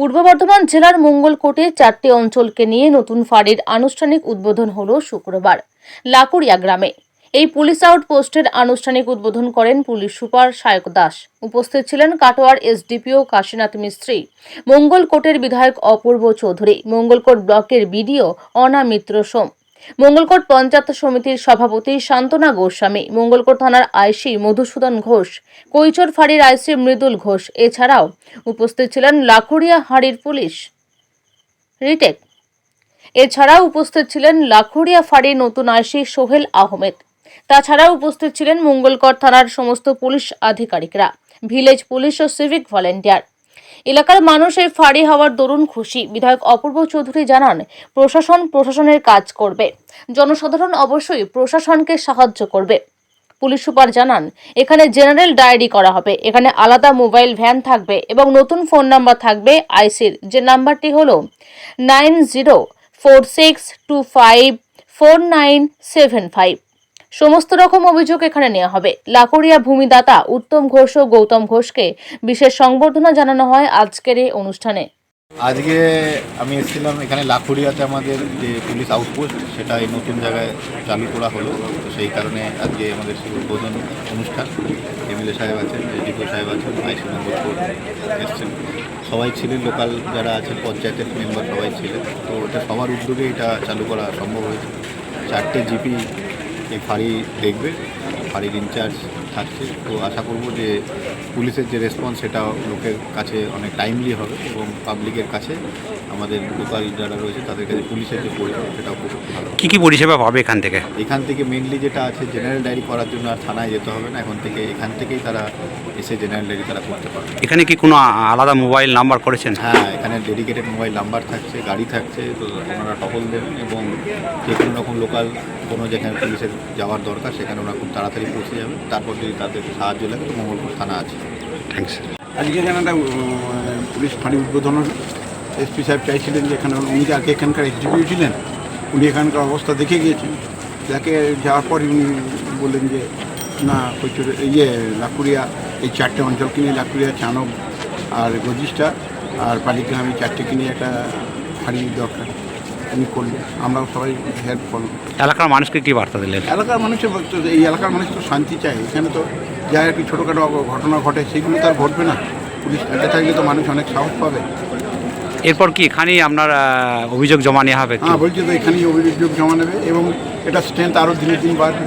পূর্ব বর্ধমান জেলার মঙ্গলকোটে চারটি অঞ্চলকে নিয়ে নতুন ফাঁড়ির আনুষ্ঠানিক উদ্বোধন হল শুক্রবার লাকুড়িয়া গ্রামে। এই পুলিশ আউটপোস্টের আনুষ্ঠানিক উদ্বোধন করেন পুলিশ সুপার সায়ক দাস। উপস্থিত ছিলেন কাটোয়ার এসডিপিও কাশীনাথ মিস্ত্রি মঙ্গলকোটের বিধায়ক অপূর্ব চৌধুরী মঙ্গলকোট ব্লকের বিডিও অনামিত্র সোম। মঙ্গলকোট পঞ্চায়েত সমিতির সভাপতি শান্তনা গোস্বামী, মঙ্গলকোট থানার আইসি মধুসূদন ঘোষ, কৈচর ফাঁড়ির আইসি মৃদুল ঘোষ। এছাড়াও উপস্থিত ছিলেন লাখুড়িয়া হাঁড়ির পুলিশ, রিটেক। এছাড়াও উপস্থিত ছিলেন লাখুড়িয়া ফাঁড়ির নতুন আইসি সোহেল আহমেদ। তাছাড়াও উপস্থিত ছিলেন মঙ্গলকর থানার সমস্ত পুলিশ আধিকারিকরা, ভিলেজ পুলিশ ও সিভিক ভলেন্টিয়ার। এলাকার মানুষের ফাঁড়ি হওয়ার দরুন খুশি। বিধায়ক অপূর্ব চৌধুরী জানান, প্রশাসন প্রশাসনের কাজ করবে। জনসাধারণ অবশ্যই প্রশাসনকে সাহায্য করবে। পুলিশ সুপার জানান, এখানে জেনারেল ডায়েরি করা হবে। এখানে আলাদা মোবাইল ভ্যান থাকবে এবং নতুন ফোন নাম্বার থাকবে আইসির। যে নাম্বারটি হলো nine zero four six two five four nine seven five. সমস্ত রকম অভিযোগ এখানে নেওয়া হবে। লাকুড়িয়া ভূমিদাতা উত্তম ঘোষ ও গৌতম ঘোষকে বিশেষ সংবর্ধনা জানানো হয় আজকের এই অনুষ্ঠানে। আজকে আমি এসেছিলাম, এখানে লাখুরিয়াতে আমাদের যে পুলিশ আউটপোস্ট, সেটা এই নতুন জায়গায় চালু করা হলো। তো সেই কারণে আজকে আমাদের সেই উদ্বোধন অনুষ্ঠান। এমএলএ সাহেব আছেন এসডিপো সাহেব আছেন আইসি নম্বর এসছেন। সবাই ছিলেন, লোকাল যারা আছেন, পঞ্চায়েতের মেম্বার সবাই ছিলেন। তো এটা সবার উদ্যোগে এটা চালু করা সম্ভব হয়েছে। চারটে জিপি এই ফাঁড়ি দেখবে ফাঁড়ির ইনচার্জ থাকছে। তো আশা করব যে পুলিশের যে রেসপন্স সেটা লোকের কাছে অনেক টাইমলি হবে এবং পাবলিকের কাছে আমাদের লোকাল যারা রয়েছে তাদের কাছে পুলিশের যে পরিষেবা সেটাও খুব ভালো কি কি পরিষেবা পাবে এখান থেকে? এখান থেকে মেনলি যেটা আছে জেনারেল ডায়েরি করার জন্য আর থানায় যেতে হবে না। এখন থেকে এখান থেকেই তারা এসে জেনারেল ডায়েরি তারা করতে পারবে। এখানে কি কোনো আলাদা মোবাইল নাম্বার করেছেন? হ্যাঁ এখানে ডেডিকেটেড মোবাইল নাম্বার থাকছে গাড়ি থাকছে তো ওনারা টহল দেবেন এবং যে কোনো রকম লোকাল কোনো যেখানে পুলিশের যাওয়ার দরকার সেখানে ওরা খুব তাড়াতাড়ি পৌঁছে যাবে। তারপর যদি তাদের সাহায্য লাগে তো মঙ্গলপুর থানা আছে। থ্যাংকস আজকে এখানে একটা পুলিশ ফাঁড়ি উদ্বোধন হলো এসপি সাহেব চাইছিলেন যে এখানে উনি যে আগে এখানকার এসডিপিও ছিলেন উনি এখানকার অবস্থা দেখে গিয়েছেন। যাকে যাওয়ার পর উনি বললেন যে না প্রচুর ইয়ে লাকুড়িয়া এই চারটে অঞ্চলকে নিয়ে লাকুড়িয়া চানক আর গজিষ্ঠা আর পালিগ্রাম এই চারটেকে নিয়ে একটা ফাঁড়ি দরকার। উনি করলেন আমরাও সবাই হেল্প করলাম এলাকার মানুষকে কি বার্তা দিলেন? এলাকার মানুষের এই এলাকার মানুষ তো শান্তি চায়। এখানে তো যা একটু ছোটোখাটো ঘটনা ঘটে সেগুলো তো আর ঘটবে না। পুলিশ একা থাকলে তো মানুষ অনেক সাহস পাবে। এরপর কি এখানেই আপনার অভিযোগ জমা নেওয়া হবে হ্যাঁ বলছি তো এখানেই অভিযোগ জমা নেবে এবং এটা স্ট্রেংথ আরও দিনে দিন বাড়বে।